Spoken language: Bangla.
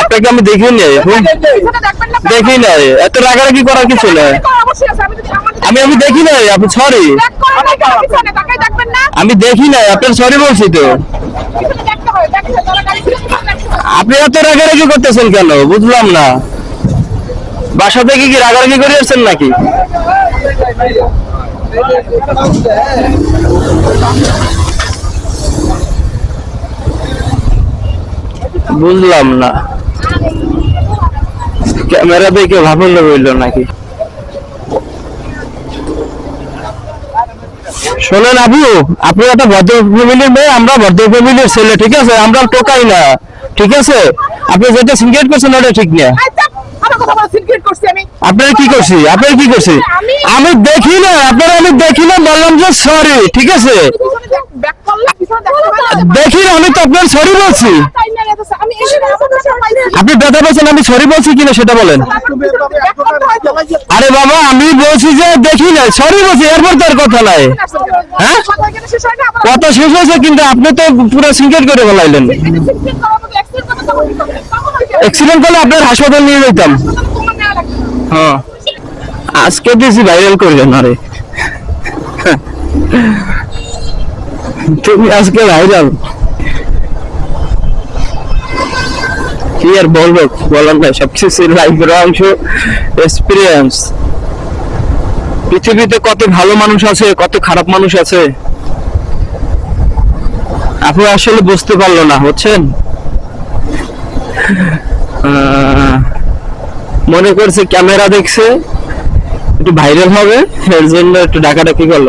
আপনাকে আমি দেখি না দেখি নাই এত রাগারাগি করার কিছু না আমি আমি দেখি নাই আপনি সরি না না? আমি দেখি নাই আপনার সরি বলছি তো। আপনি এত রাগারাগি করতেছেন কেন? বুঝলাম না। বাসা থেকে কি রাগারাগি করে আসছেন নাকি? বুঝলাম না। ক্যামেরা দেখে ভাবলে রইল নাকি। শোনেন আবু আপনি একটা ভদ্র ফ্যামিলির মেয়ে আমরা ভদ্র ফ্যামিলির ছেলে ঠিক আছে? আমরা টোকাই না ঠিক আছে? আপনি যেটা সিঙ্গেট করছেন ওটা ঠিক না। সিনক্রেট আপনার কি করছি? আপনার কি করছি? আমি দেখি না আপনার আমি দেখি না বললাম যে সরি ঠিক আছে। দেখি না আমি তো আপনার সরি বলছি তাই না, এটা তো- আমি এখানে আমার কাছে পাইছি। আপনি ব্যথা পেয়েছেন আমি সরি বলছি কিনা সেটা বলেন। আরে বাবা, আমি বলছি যে দেখি না সরি বলছি, এরপর তো আর কথা নাই হ্যাঁ? কথা শেষ হয় হয়েছে, কিন্তু আপনি তো পুরো সিঙ্গেট করে বলাইলেন। অ্যাক্সিডেন্ট করলে আপনার হাসপাতাল নিয়ে যেতাম। হ্যাঁ আজকে বেশি ভাইরাল করবেন আরে তুমি আজকে ভাইরাল কি আর বলব বলার নাই সবকিছু লাইফের অংশ এক্সপিরিয়েন্স পৃথিবীতে কত ভালো মানুষ আছে কত খারাপ মানুষ আছে? আপনি আসলে বুঝতে পারল না আহ, মনে করছে ক্যামেরা দেখছে একটু ভাইরাল হবে এর জন্য একটু ডাকাডাকি করল।